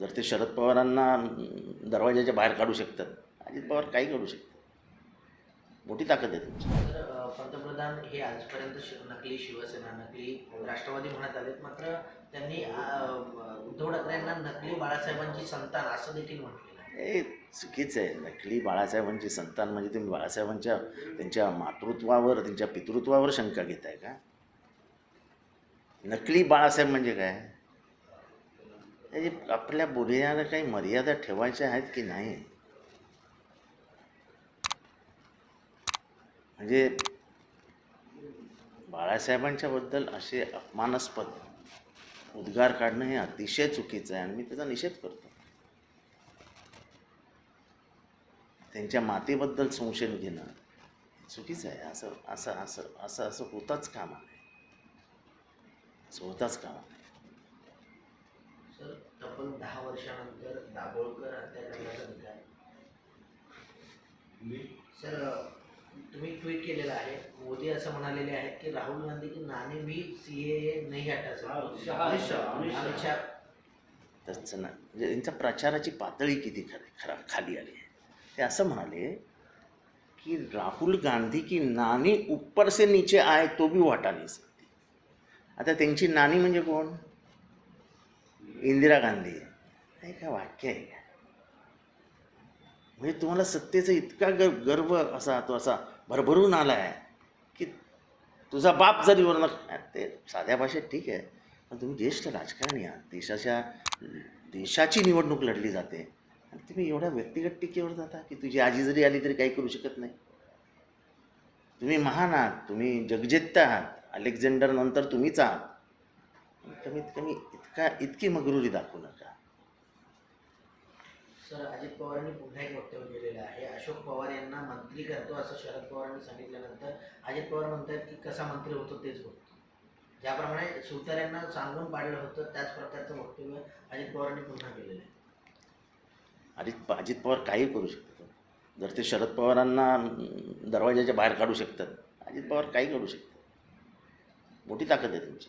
जर ते शरद पवारांना दरवाजाच्या बाहेर काढू शकतात अजित पवार काही काढू शकतात. मोठी ताकद आहे त्यांची. अ, पंतप्रधान हे आजपर्यंत नकली शिवसेना नकली राष्ट्रवादी म्हणत आलेत. मात्र त्यांनी उद्धव ठाकरेंना नकली बाळासाहेबांची संतान असं देखील म्हटलेलं आहे. हे चुकीचं आहे. नकली बाळासाहेबांची संतान म्हणजे तुम्ही बाळासाहेबांच्या त्यांच्या मातृत्वावर त्यांच्या पितृत्वावर शंका घेताय का? नकली बाळासाहेब म्हणजे काय? त्याची आपल्या बोलण्याला काही मर्यादा ठेवायच्या आहेत की नाही? म्हणजे बाळासाहेबांच्या बद्दल असे अपमानास्पद उद्गार काढणं हे अतिशय चुकीचं आहे आणि मी त्याचा निषेध करतो. त्यांच्या मातेबद्दल संशय घेणं चुकीचं आहे. असं असं असं असं असं होताच कामा नये. असं होताच कामा नये. तब्बल दहा वर्षानंतर दाभोळकर हत्याकांडाचा निकाल सर तुम्ही ट्विट केलेलं आहे. मोदी असं म्हणालेले आहेत की राहुल गांधी की नाणे भी सी ए नाही हटा. अमित शहा, अमित शहा. अमित शहा. तसं ना म्हणजे त्यांच्या प्रचाराची पातळी किती खरी खरा खाली आली आहे. ते असं म्हणाले की राहुल गांधी की नानी ऊपर से नीचे आए तो भी वो हटा नहीं सकती. आता त्यांची नानी म्हणजे कोण? इंदिरा गांधी. हे काय वाक्य आहे? का म्हणजे तुम्हाला सत्तेचा इतका गर गर्व असा तो असा भरभरून आला आहे की तुझा बाप जरी वर्ण ते साध्या भाषेत ठीक आहे पण तुम्ही ज्येष्ठ राजकारणी आहात. देशाच्या देशाची निवडणूक लढली जाते. आणि तुम्ही एवढ्या व्यक्तिगत टीकेवर जाता की तुझी आजी जरी आली तरी काही करू शकत नाही. तुम्ही महान आहात तुम्ही जगजेत्ता आहात अलेक्झांडर नंतर तुम्हीच आहात. कमीत कमी इतका इतकी मगरुरी दाखवू नका. सर अजित पवारांनी पुन्हा एक वक्तव्य केलेलं आहे. अशोक पवार यांना मंत्री करतो असं शरद पवारांनी सांगितल्यानंतर अजित पवार म्हणतात की कसा मंत्री होतो तेच बघतो. ज्याप्रमाणे शिवतार्यांना सांगून पाडलं होतं त्याच प्रकारचं वक्तव्य अजित पवारांनी पुन्हा केलेलं आहे. अजित अजित पवार काही करू शकतात. जर ते शरद पवारांना दरवाजाच्या बाहेर काढू शकतात अजित पवार काही काढू शकतात. मोठी ताकद आहे त्यांची.